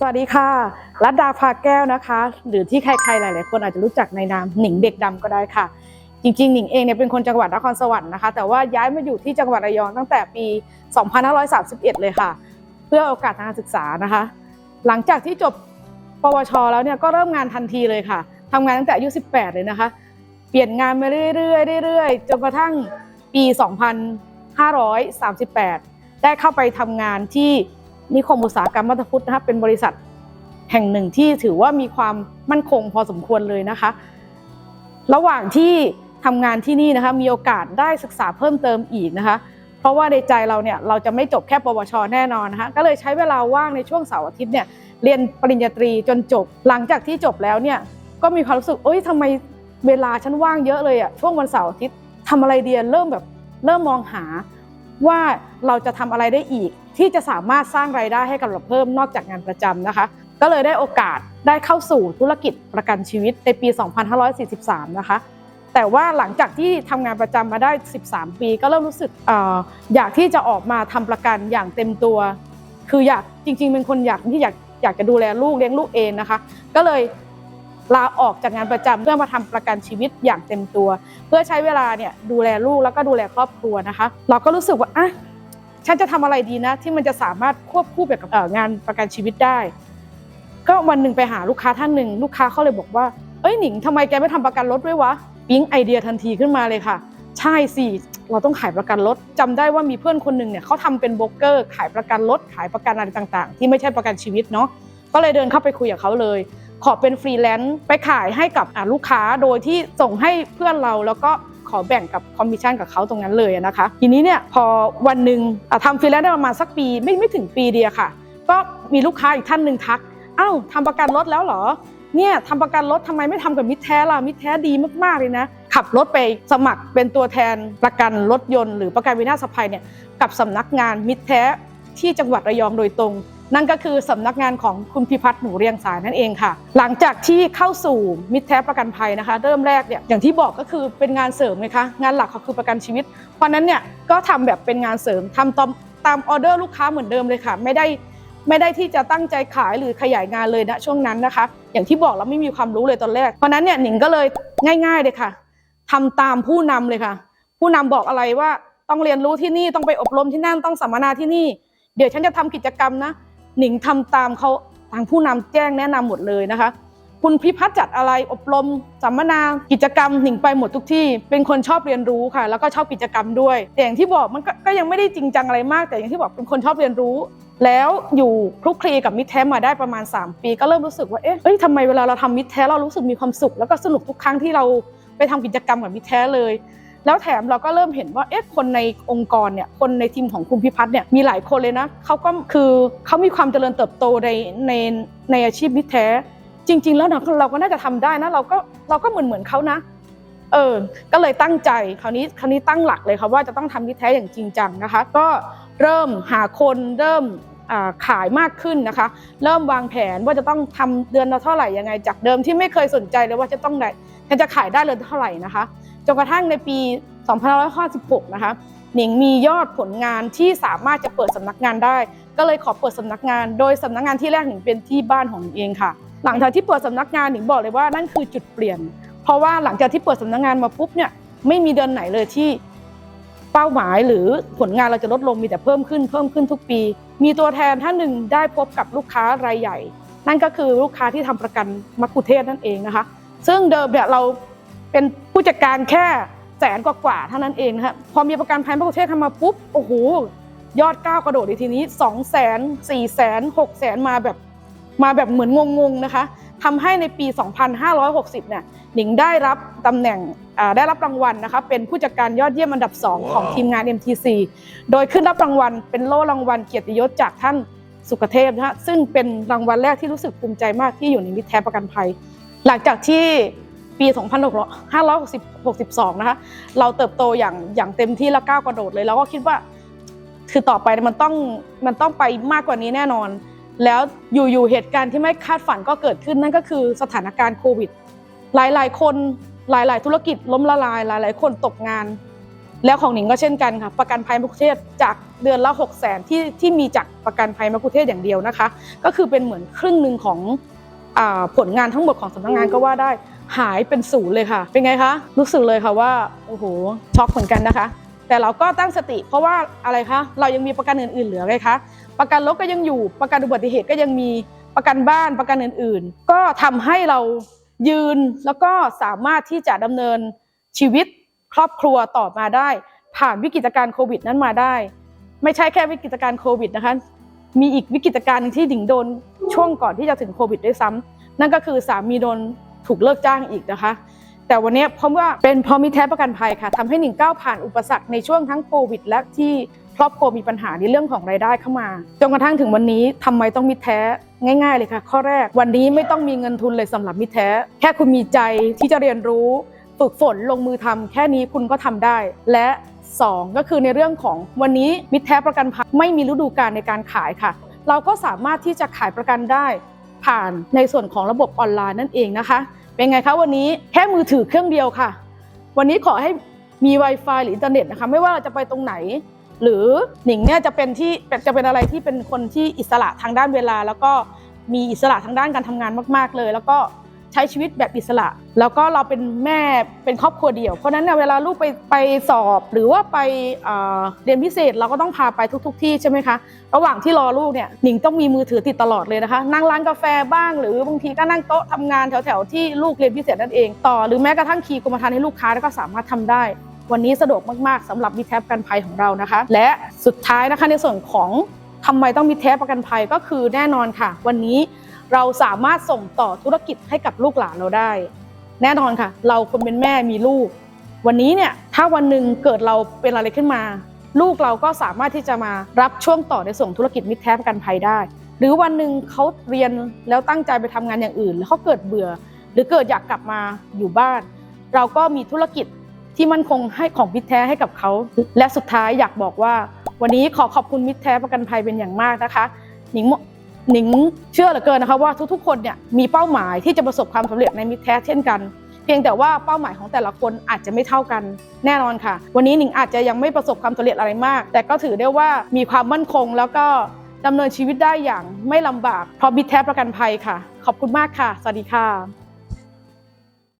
สวัสดีค่ะรัตดาภาแก้วนะคะ หรือที่ใครๆหลาย ๆ คนอาจจะรู้จักในนามหนิงเด็กดำก็ได้ค่ะ จริงๆหนิงเองเนี่ยเป็นคนจังหวัดนครสวรรค์นะคะ แต่ว่าย้ายมาอยู่ที่จังหวัดระยองตั้งแต่ปี 2531 เลยค่ะ เพื่อโอกาสทางการศึกษานะคะ หลังจากที่จบปวช แล้วเนี่ยก็เริ่มงานทันทีเลยค่ะทำงานตั้งแต่อายุ 18 เลยนะคะ เปลี่ยนงานมาเรื่อยๆเรื่อยๆจนกระทั่งปี 2538 ได้เข้าไปทำงานที่ นิคมอุตสาหกรรมมัตพุทธนะคะเป็นบริษัทแห่งหนึ่งที่ถือว่ามีความมั่นคงพอสมควรเลยนะคะ ระหว่างที่ทำงานที่นี่นะคะมีโอกาสได้ศึกษาเพิ่มเติมอีกนะคะ เพราะว่าในใจเราเนี่ยเราจะไม่จบแค่ปวช แน่นอนนะคะก็เลยใช้เวลาว่างในช่วงเสาร์อาทิตย์เนี่ยเรียนปริญญาตรีจนจบ หลังจากที่จบแล้วเนี่ยก็มีความรู้สึกเอ้ยทำไมเวลาฉันว่างเยอะเลยอะช่วงวันเสาร์อาทิตย์ทำอะไรเดียเริ่มแบบเริ่มมองหา ว่าเราจะทำอะไรได้อีก ที่จะสามารถสร้างรายได้ให้กับเราเพิ่มนอกจากงานประจำนะคะ ก็เลยได้โอกาสได้เข้าสู่ธุรกิจประกันชีวิตในปี 2543 นะคะ แต่ว่าหลังจากที่ทำงานประจำมาได้ 13 ปี ก็เริ่มรู้สึกอออยากที่จะออกมาทำประกันอย่างเต็มตัว คืออยากจริงๆเป็นคนอยากที่อยากอยากจะดูแลลูกเลี้ยงลูกเองนะคะ ก็เลย ลาออกจากงานประจำเพื่อมาทำประกันชีวิตอย่างเต็มตัว เพื่อใช้เวลาเนี่ยดูแลลูกแล้วก็ดูแลครอบครัวนะคะ เราก็รู้สึกว่าอะฉันจะทำอะไรดีนะ ที่มันจะสามารถควบคู่ไปกับงานประกันชีวิตได้ ก็วันหนึ่งไปหาลูกค้าท่านหนึ่งลูกค้าเขาเลยบอกว่าเอ้ยหนิงทำไมแกไม่ทำประกันรถด้วยวะปิ๊งไอเดียทันทีขึ้นมาเลยค่ะ ใช่สิเราต้องขายประกันรถจำได้ว่ามีเพื่อนคนหนึ่งเนี่ยเขาทำเป็นโบรกเกอร์ ขายประกันรถขายประกันอะไรต่าง ๆ ที่ไม่ใช่ประกันชีวิตเนาะก็เลยเดินเข้าไปคุยกับเขาเลย ขอเป็นฟรีแลนซ์ไปขายให้กับลูกค้าโดยที่ส่งให้เพื่อนเราแล้วก็ขอแบ่งกับคอมมิชชั่นกับเขาตรงนั้นเลยนะคะ ทีนี้เนี่ยพอวันหนึ่งทำฟรีแลนซ์ได้ประมาณสักปีไม่ไม่ถึงปีเดียวค่ะ ก็มีลูกค้าอีกท่านหนึ่งทักอ้าวทำประกันรถแล้วเหรอเนี่ยทำประกันรถทำไมไม่ทำกับมิตรแท้ล่ะมิตรแท้ดีมากๆเลยนะ ขับรถไปสมัครเป็นตัวแทนประกันรถยนต์หรือประกันวินาศภัยเนี่ยกับสำนักงานมิตรแท้ที่จังหวัดระยองโดยตรง นั่นก็คือสำนักงานของคุณพิพัฒน์หนูเรียงสายนั่นเองค่ะ หลังจากที่เข้าสู่มิตรแท้ประกันภัยนะคะ เริ่มแรกเนี่ยอย่างที่บอกก็คือเป็นงานเสริมไงคะงานหลักเขาคือประกันชีวิต เพราะนั้นเนี่ยก็ทำแบบเป็นงานเสริมทำตามตามออเดอร์ลูกค้าเหมือนเดิมเลยค่ะ ไม่ได้ไม่ได้ที่จะตั้งใจขายหรือขยายงานเลยนะช่วงนั้นนะคะ อย่างที่บอกเราไม่มีความรู้เลยตอนแรกเพราะฉะนั้นเนี่ยหนิงก็เลยง่าย ๆเลยค่ะทำตามผู้นำเลยค่ะ ผู้นำบอกอะไรว่าต้องเรียนรู้ที่นี่ต้องไปอบรมที่นั่นต้องสัมมนาที่นี่ เดี๋ยวฉันจะทำกิจกรรมนะ หนิงทำตามเขาทางผู้นำแจ้งแนะนำหมดเลยนะคะ คุณพิพัฒน์จัดอะไรอบรมสัมมนากิจกรรมหนิงไปหมดทุกที่ เป็นคนชอบเรียนรู้ค่ะ แล้วก็ชอบกิจกรรมด้วยแต่อย่างที่บอกมันก็ก็ยังไม่ได้จริงจังอะไรมาก แต่อย่างที่บอกเป็นคนชอบเรียนรู้ แล้วอยู่คลุกคลีกับมิตรแท้มาได้ประมาณ 3 ปี ก็เริ่มรู้สึกว่าเอ๊ะเอ้ยทำไมเวลาเราทำมิตรแท้เรารู้สึกมีความสุข แล้วก็สนุกทุกครั้งที่เราไปทำกิจกรรมกับมิตรแท้เลย แล้วแถมเราก็เริ่มเห็นว่าเอ๊ะคนในองค์กรเนี่ยคนในทีมของคุณพิพัฒน์เนี่ยมีหลายคนเลยนะเขาก็คือเขามีความเจริญเติบโตในในในอาชีพมิตรแท้ จริง ๆ แล้วนะเราก็น่าจะทำได้นะเราก็เราก็เหมือนเหมือนเขานะเออ ก็เลยตั้งใจคราวนี้คราวนี้ตั้งหลักเลยค่ะว่าจะต้องทำมิตรแท้อย่างจริงจังนะคะ ก็เริ่มหาคนเริ่มขายมากขึ้นนะคะ เริ่มวางแผนว่าจะต้องทำเดือนละเท่าไหร่ยังไง จากเดิมที่ไม่เคยสนใจเลยว่าจะต้องไหน จะขายได้เลยเท่าไหร่นะคะ จนกระทั่งในปี2556นะคะ หนิงมียอดผลงานที่สามารถจะเปิดสำนักงานได้ ก็เลยขอเปิดสำนักงาน โดยสำนักงานที่แรกหนิงเป็นที่บ้านของหนิงเองค่ะ หลังจากที่เปิดสำนักงานหนิงบอกเลยว่านั่นคือจุดเปลี่ยน เพราะว่าหลังจากที่เปิดสำนักงานมาปุ๊บเนี่ยไม่มีเดือนไหนเลยที่เป้าหมายหรือผลงานเราจะลดลงมีแต่เพิ่มขึ้นเพิ่มขึ้นทุกปี มีตัวแทนท่านหนึ่งได้พบกับลูกค้ารายใหญ่ นั่นก็คือลูกค้าที่ทำประกันมักคุเทศนั่นเองนะคะ ซึ่งเดิมเนี่ยเราเป็นผู้จัดการแค่แสนกว่าๆเท่านั้นเองนะคะพอมีประกันภัยมักคุเทศทำมาปุ๊บโอ้โหยอดก้าวกระโดดในทีนี้2 0 0 0 0 0 4 0 0 0 0 6 0 0 0มาแบบมาแบบเหมือนงงๆนะคะทำให้ในปี 2560 เนี่ยหนิงได้รับตำแหน่งอ่าได้รับรางวัลนะคะเป็นผู้จัดการยอดเยี่ยมอันดับ 2 ของทีมงาน MTC โดยขึ้นรับรางวัลเป็นโล่รางวัลเกียรติยศจากท่านสุกเทพนะคะซึ่งเป็นรางวัลแรกที่รู้สึกภูมิใจมากที่อยู่ในมิตรแท้ประกันภัย หลังจากที่ปี 2562 นะคะ เราเติบโตอย่างอย่างเต็มที่และก้าวกระโดดเลย แล้วก็คิดว่า คือต่อไปมันต้องมันต้องไปมากกว่านี้แน่นอน แล้วอยู่ๆเหตุการณ์ที่ไม่คาดฝันก็เกิดขึ้นนั่นก็คือสถานการณ์โควิด หลายๆ คนหลายๆ ธุรกิจล้มละลาย หลาย ๆ คนตกงาน แล้วของหนิงก็เช่นกันค่ะ ประกันภัยมะกุเทศจากเดือนละ6 0 0 0 0นที่ที่มีจากประกันภัยมะกุเทศอย่างเดียวนะคะ ก็คือเป็นเหมือนครึ่งหนึ่งของ ผลงานทั้งหมดของสำนักงานก็ว่าได้หายเป็นศูนย์เลยค่ะ เป็นไงคะรู้สึกเลยค่ะว่าโอ้โหช็อกเหมือนกันนะคะ แต่เราก็ตั้งสติ เพราะว่าอะไรคะเรายังมีประกันอื่น ๆ เหลือไงคะประกันรถก็ยังอยู่ประกันอุบัติเหตุก็ยังมีประกันบ้านประกันอื่น ๆ ก็ทำให้เรายืนแล้วก็สามารถที่จะดำเนินชีวิตครอบครัวต่อมาได้ ผ่านวิกฤตการณ์โควิดนั้นมาได้ ไม่ใช่แค่วิกฤตการณ์โควิดนะคะมีอีกวิกฤตการณ์ที่ดิ่งโดน ช่วงก่อนที่จะถึงโควิดด้วยซ้ำนั่นก็คือสามีโดนถูกเลิกจ้างอีกนะคะ แต่วันนี้เพราะว่าเป็นพราะมีแท้ประกันภัยค่ะทำให้หนิงก้าวผ่านอุปสรรคในช่วงทั้งโควิด และที่ครอบครัวมีปัญหาในเรื่องของรายได้เข้ามาจนกระทั่งถึงวันนี้ทำไมต้องมิตรแท้ง่าย ๆ เลยค่ะ ข้อแรกวันนี้ไม่ต้องมีเงินทุนเลยสำหรับมิตรแท้ แค่คุณมีใจที่จะเรียนรู้ฝึกฝนลงมือทำแค่นี้คุณก็ทำได้ และ 2 ก็คือในเรื่องของวันนี้มิตรแท้ประกันภัยไม่มีฤดูกาลในการขายค่ะ เราก็สามารถที่จะขายประกันได้ผ่านในส่วนของระบบออนไลน์นั่นเองนะคะ เป็นไงคะวันนี้แค่มือถือเครื่องเดียวค่ะ วันนี้ขอให้มี Wi-Fi หรืออินเทอร์เน็ตนะคะไม่ว่าเราจะไปตรงไหน หรือหนิงเนี่ยจะเป็นที่จะเป็นอะไรที่เป็นคนที่อิสระทางด้านเวลา แล้วก็มีอิสระทางด้านการทำงานมาก ๆ เลย แล้วก็ ใช้ชีวิตแบบอิสระ แล้วก็เราเป็นแม่เป็นครอบครัวเดี่ยว เพราะนั้นเนี่ยเวลาลูกไปไปสอบหรือว่าไปเอ่อเรียนพิเศษเราก็ต้องพาไปทุกๆที่ใช่ไหมคะ ระหว่างที่รอลูกเนี่ยหนิงต้องมีมือถือติดตลอดเลยนะคะ นั่งร้านกาแฟบ้าง หรือบางทีก็นั่งโต๊ะทำงานแถวๆที่ลูกเรียนพิเศษนั่นเอง ต่อหรือแม้กระทั่งคีย์กรมธรรม์ให้ลูกค้าก็สามารถทำได้วันนี้สะดวกมากๆสำหรับมิแทบประกันภัยของเรานะคะ และสุดท้ายนะคะในส่วนของทำไมต้องมิแทบประกันภัยก็คือแน่นอนค่ะ วันนี้ เราสามารถส่งต่อธุรกิจให้กับลูกหลานเราได้ แน่นอนค่ะ เราคนเป็นแม่มีลูก วันนี้เนี่ยถ้าวันหนึ่งเกิดเราเป็นอะไรขึ้นมา ลูกเราก็สามารถที่จะมารับช่วงต่อในส่วนธุรกิจมิตรแท้ประกันภัยได้ หรือวันหนึ่งเขาเรียนแล้วตั้งใจไปทำงานอย่างอื่น แล้วเขาเกิดเบื่อ หรือเกิดอยากกลับมาอยู่บ้าน เราก็มีธุรกิจที่มั่นคงให้ของมิตรแท้ให้กับเขา และสุดท้ายอยากบอกว่า วันนี้ขอขอบคุณมิตรแท้ประกันภัยเป็นอย่างมากนะคะหนิง หนิงเชื่อเหลือเกินนะคะว่าทุกๆ คนเนี่ยมีเป้าหมายที่จะประสบความสำเร็จในมิตรแท้เช่นกัน เพียงแต่ว่าเป้าหมายของแต่ละคนอาจจะไม่เท่ากันแน่นอนค่ะ วันนี้หนิงอาจจะยังไม่ประสบความสำเร็จอะไรมาก แต่ก็ถือได้ว่ามีความมั่นคงแล้วก็ดำเนินชีวิตได้อย่างไม่ลำบากเพราะมิตรแท้ประกันภัยค่ะ ขอบคุณมากค่ะ สวัสดีค่ะ